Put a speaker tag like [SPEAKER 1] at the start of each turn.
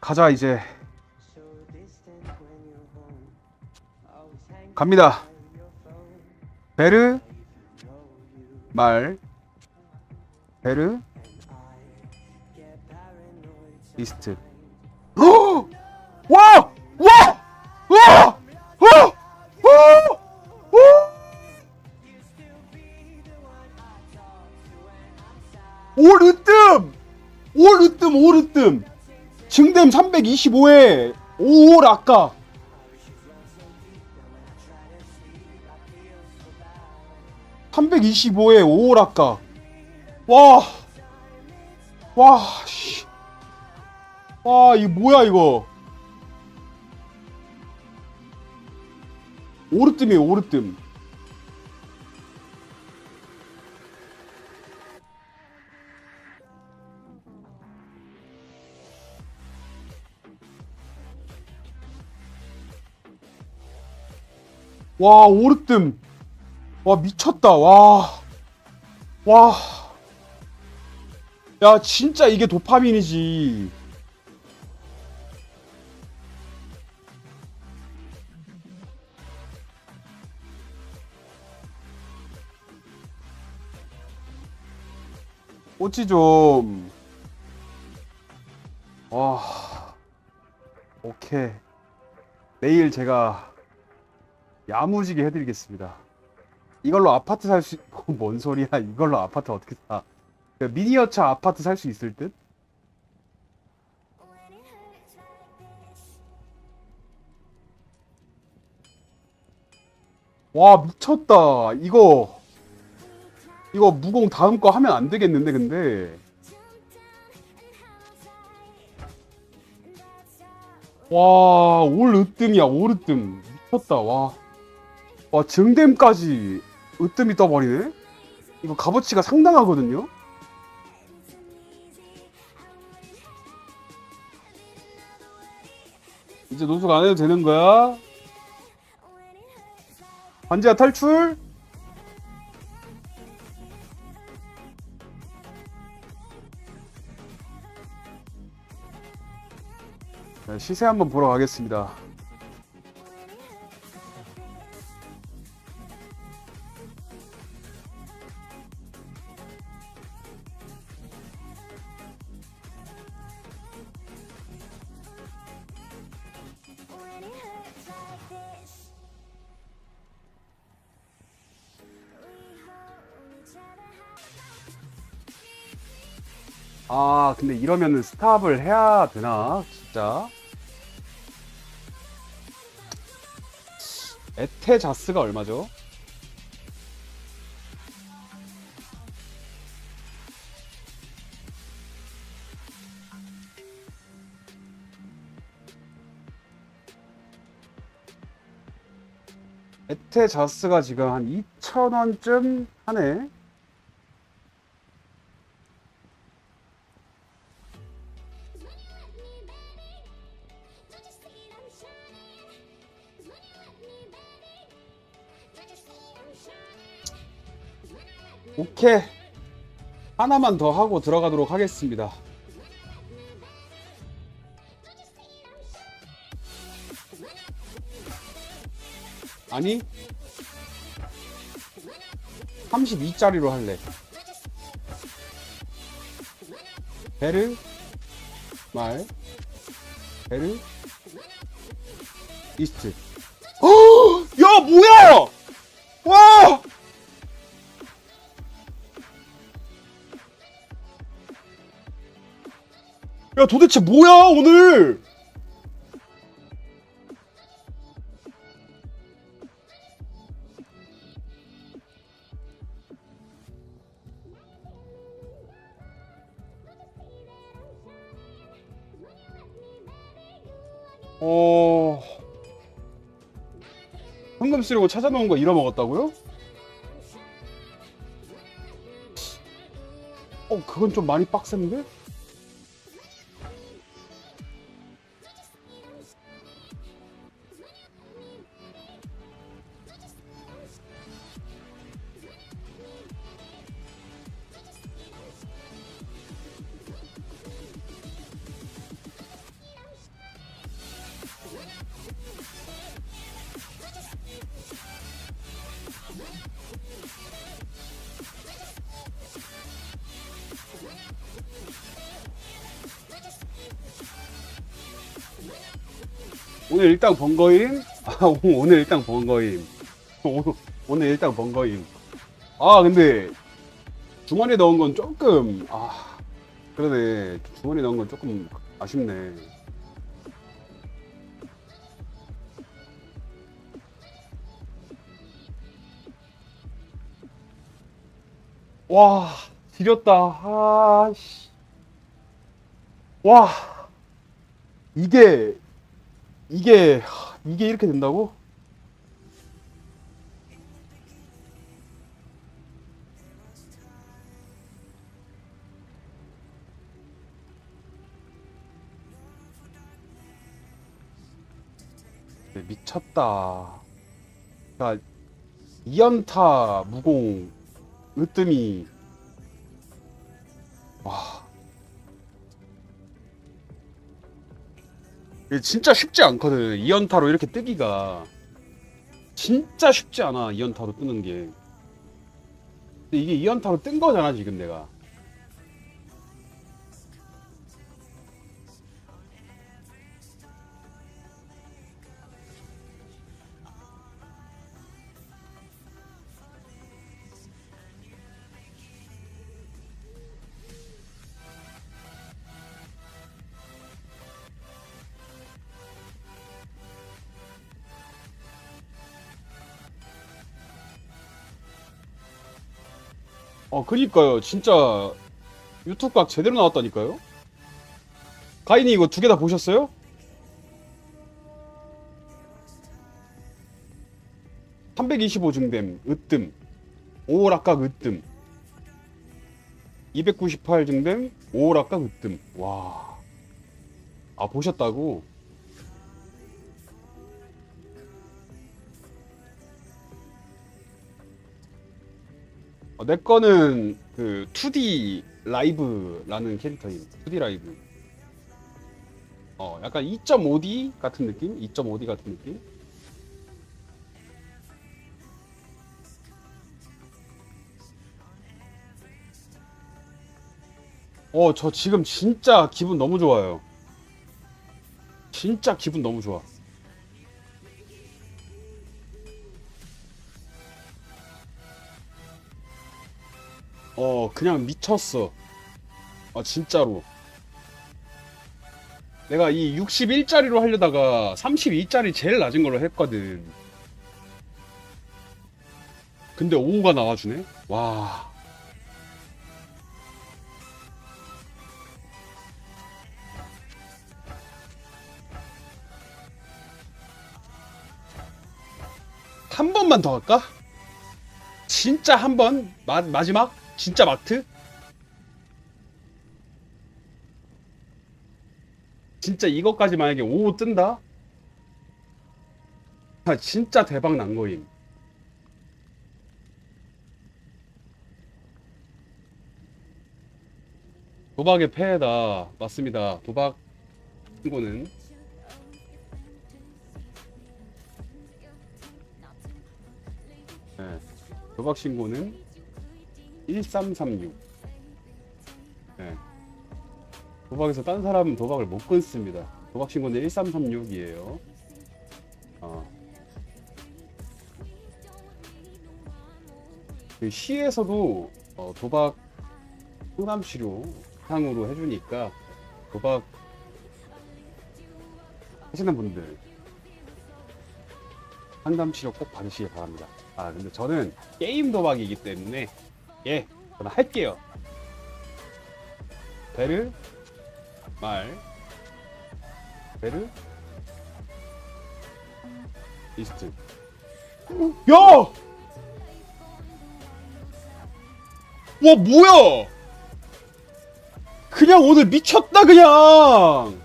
[SPEAKER 1] 가자 이제 갑니다 베르 말 베르 이스트 어! 와! 와! 와! 와! 으뜸 올 으뜸 증댐 325에 5올 아까 325에 5올 아까 와! 와, 씨. 와, 이 뭐야 이거? 오르뜸이에요, 오르뜸. 와, 오르뜸. 와, 미쳤다. 와. 와. 야, 진짜 이게 도파민이지. 꽃이 좀. 와. 오케이. 내일 제가 야무지게 해드리겠습니다. 이걸로 아파트 살 수, 뭔 소리야. 이걸로 아파트 어떻게 사. 그 미니어처 아파트 살 수 있을 듯? 와, 미쳤다. 이거, 이거 무공 다음 거 하면 안 되겠는데, 근데. 와, 올 으뜸이야, 올 으뜸. 미쳤다, 와. 와, 증댐까지 으뜸이 떠버리네? 이거 값어치가 상당하거든요? 이제 노숙 안 해도 되는 거야? 반지하 탈출? 자, 시세 한번 보러 가겠습니다. 아, 근데 이러면은 스탑을 해야 되나? 진짜. 에테 자스가 얼마죠? 에테 자스가 지금 한 2,000원쯤 하네. 오케이. 하나만 더 하고 들어가도록 하겠습니다. 아니 32짜리로 할래. 베르 말 베르 이스트. 어! 야 뭐야? 와! 야 도대체 뭐야 오늘? 어... 현금 쓰려고 찾아 놓은 거 잃어먹었다고요? 어, 그건 좀 많이 빡센데? 오늘 일당 번 거임? 아, 오- 오늘 일당 번 거임. 오- 오늘 일당 번 거임. 아, 근데 주머니에 넣은 건 조금 아 그러네 주머니에 넣은 건 조금 아쉽네. 와 지렸다. 아 씨. 와 이게 이게 하, 이게 이렇게 된다고? 네, 미쳤다. 그러니까 2연타 무공 으뜸이 와 진짜 쉽지 않거든. 2연타로 이렇게 뜨기가. 진짜 쉽지 않아 2연타로 뜨는 게. 근데 이게 2연타로 뜬 거잖아 지금 내가 어 그니까요. 진짜 유튜브 각 제대로 나왔다니까요? 가인이 이거 두 개 다 보셨어요? (325) 증댐 으뜸. 오락각 으뜸. 298 증댐 오락각 으뜸. 와아 보셨다고 어, 내 거는 그 2D 라이브라는 캐릭터임. 2D 라이브. 어, 약간 2.5D 같은 느낌? 2.5D 같은 느낌? 어, 저 지금 진짜 기분 너무 좋아요. 진짜 기분 너무 좋아. 어 그냥 미쳤어 아 진짜로 내가 이 61짜리로 하려다가 32짜리 제일 낮은 걸로 했거든 근데 5가 나와주네 와 한 번만 더 할까? 진짜 한 번? 마, 마지막? 진짜 마트? 진짜 이것까지 만약에 5 뜬다? 아, 진짜 대박 난 거임. 도박의 폐해다. 맞습니다. 도박 친구는 네. 도박 신고는 1336. 네. 도박에서 딴 사람은 도박을 못 끊습니다. 도박 신고는 1336이에요. 어. 그 시에서도 어, 도박 상담 치료 상으로 해주니까 도박 하시는 분들 상담 치료 꼭 받으시기 바랍니다. 아 근데 저는 게임 도박이기 때문에 예 저는 할게요. 베르 말 베르 리스트 야! 와 뭐야? 그냥 오늘 미쳤다 그냥